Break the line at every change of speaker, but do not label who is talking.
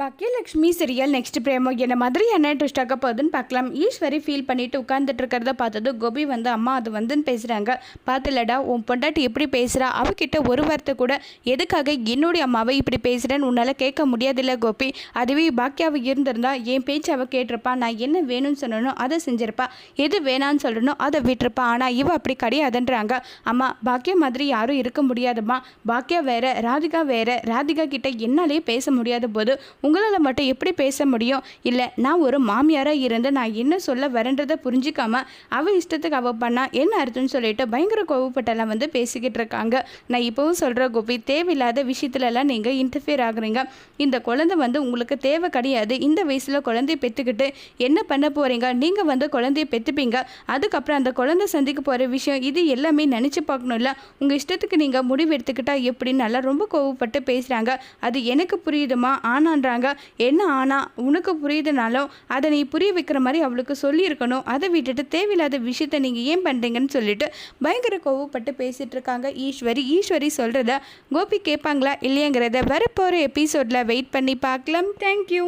Baakiyalakshmi serial next பிரேமோ என்ன மாதிரி என்ன ட்விஸ்ட் ஆக போகுதுன்னு பார்க்கலாம். ஈஸ்வரி ஃபீல் பண்ணிட்டு உட்காந்துட்டு இருக்கிறத பார்த்தது கோபி வந்து அம்மா அது வந்துன்னு பேசுகிறாங்க பார்த்துலடா உன் பொண்டாட்டி எப்படி பேசுகிறா அவகிட்ட ஒரு வார்த்தை கூட எதுக்காக என்னுடைய அம்மாவை இப்படி பேசுகிறேன்னு உன்னால் கேட்க முடியாதில்ல கோபி. அதுவே பாக்கியாவை இருந்திருந்தா என் பேச்சு அவள் கேட்டிருப்பா. நான் என்ன வேணும்னு சொல்லணும் அதை செஞ்சிருப்பா. எது வேணான்னு சொல்லணும் அதை விட்டுருப்பா. ஆனால் இவ அப்படி கிடையாதுன்றாங்க. அம்மா பாக்கியா மாதிரி யாரும் இருக்க முடியாதும்மா. பாக்கியா வேற ராதிகா வேற. ராதிகா கிட்ட என்னாலே பேச முடியாத போது உங்களால் மட்டும் எப்படி பேச முடியும்? இல்லை நான் ஒரு மாமியாராக இருந்து நான் என்ன சொல்ல வரேன்றதை புரிஞ்சிக்காம அவள் இஷ்டத்துக்கு அவள் பண்ணா என்ன அர்த்தம்னு சொல்லிட்டு பயங்கர கோவப்பட்டெல்லாம் வந்து பேசிக்கிட்டு இருக்காங்க. நான் இப்போவும் சொல்கிற கோபி தேவையில்லாத விஷயத்துலலாம் நீங்கள் இன்டர்ஃபியர் ஆகுறீங்க. இந்த குழந்தை வந்து உங்களுக்கு தேவை கிடையாது. இந்த வயசில் குழந்தைய பெற்றுக்கிட்டு என்ன பண்ண போகிறீங்க நீங்கள் வந்து குழந்தைய பெற்றுப்பீங்க அதுக்கப்புறம் அந்த குழந்தை சந்திக்க போகிற விஷயம் இது எல்லாமே நினச்சி பார்க்கணும்ல. உங்கள் இஷ்டத்துக்கு நீங்கள் முடிவு எடுத்துக்கிட்டா எப்படின்னு நல்லா ரொம்ப கோவப்பட்டு பேசுகிறாங்க அது எனக்கு புரியுதுமா? ஆனான்றாங்க. என்ன ஆனால் உனக்கு புரியுதுனாலும் அதை நீ புரிய வைக்கிற மாதிரி அவளுக்கு சொல்லியிருக்கணும். அதை விட்டுட்டு தேவையில்லாத விஷயத்த நீங்கள் ஏன் பண்ணுறீங்கன்னு சொல்லிட்டு பயங்கர கோவப்பட்டு பேசிகிட்டு இருக்காங்க ஈஸ்வரி. ஈஸ்வரி சொல்கிறத கோபி கேட்பாங்களா இல்லையங்கிறத வரப்போகிற எபிசோடில் வெயிட் பண்ணி பார்க்கலாம். தேங்க்யூ